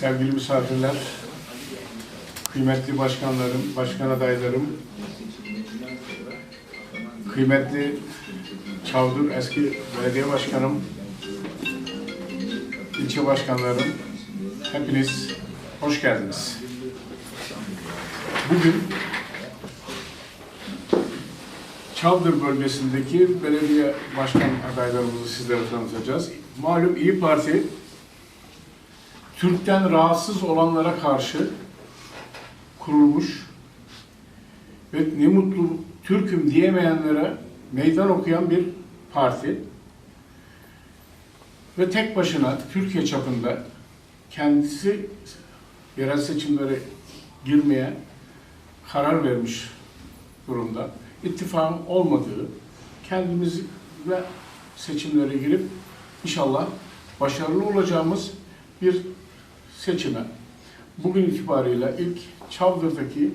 sevgili misafirler, kıymetli başkanlarım, başkan adaylarım, kıymetli Çavdur eski belediye başkanım, ilçe başkanlarım, hepiniz hoş geldiniz. Bugün Çavdır bölgesindeki belediye başkan adaylarımızı sizlere tanıtacağız. Malum İyi Parti Türk'ten rahatsız olanlara karşı kurulmuş ve ne mutlu Türk'üm diyemeyenlere meydan okuyan bir parti ve tek başına Türkiye çapında kendisi yerel seçimlere girmeye karar vermiş durumda. İttifakın olmadığı, kendimiz ve seçimlere girip inşallah başarılı olacağımız bir seçime bugün itibariyle ilk Çavdır'daki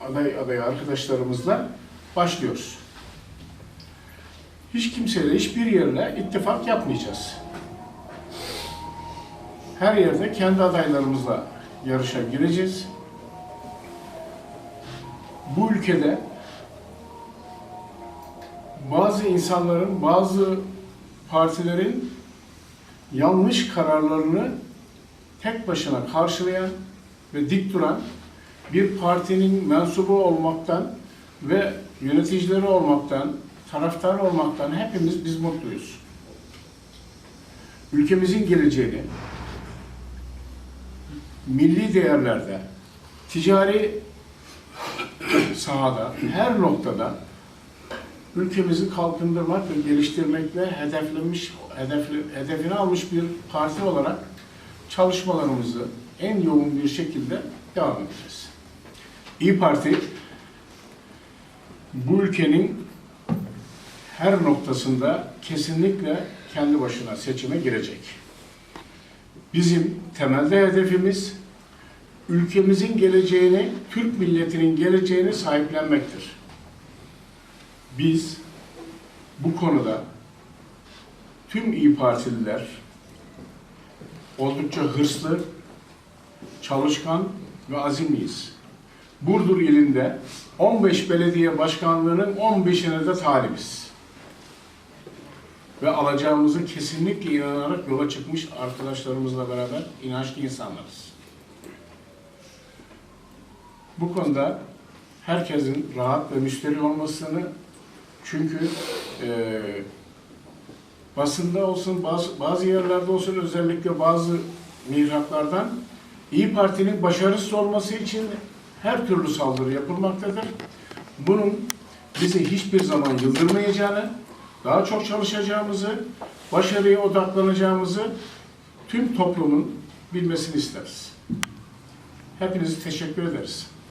aday aday arkadaşlarımızla başlıyoruz. Hiç kimseyle, hiçbir yerle ittifak yapmayacağız. Her yerde kendi adaylarımızla yarışa gireceğiz. Bu ülkede bazı insanların, bazı partilerin yanlış kararlarını tek başına karşılayan ve dik duran bir partinin mensubu olmaktan ve yöneticileri olmaktan, taraftar olmaktan hepimiz biz mutluyuz. Ülkemizin geleceğini milli değerlerde, ticari sahada, her noktada ülkemizi kalkındırmak ve geliştirmekle hedeflenmiş, hedefli, hedefini almış bir parti olarak çalışmalarımızı en yoğun bir şekilde devam edeceğiz. İyi Parti bu ülkenin her noktasında kesinlikle kendi başına seçime girecek. Bizim temelde hedefimiz ülkemizin geleceğini, Türk milletinin geleceğini sahiplenmektir. Biz bu konuda tüm İyi Partililer oldukça hırslı, çalışkan ve azimliyiz. Burdur ilinde 15 belediye başkanlığının 15'ine de talibiz. Ve alacağımızı kesinlikle inanarak yola çıkmış arkadaşlarımızla beraber inançlı insanlarız. Bu konuda herkesin rahat ve müşteri olmasını çünkü e, basında olsun, bazı, bazı yerlerde olsun özellikle bazı mihraplardan İyi Parti'nin başarısız olması için her türlü saldırı yapılmaktadır. Bunun bizi hiçbir zaman yıldırmayacağını, daha çok çalışacağımızı, başarıya odaklanacağımızı tüm toplumun bilmesini isteriz. Hepinize teşekkür ederiz.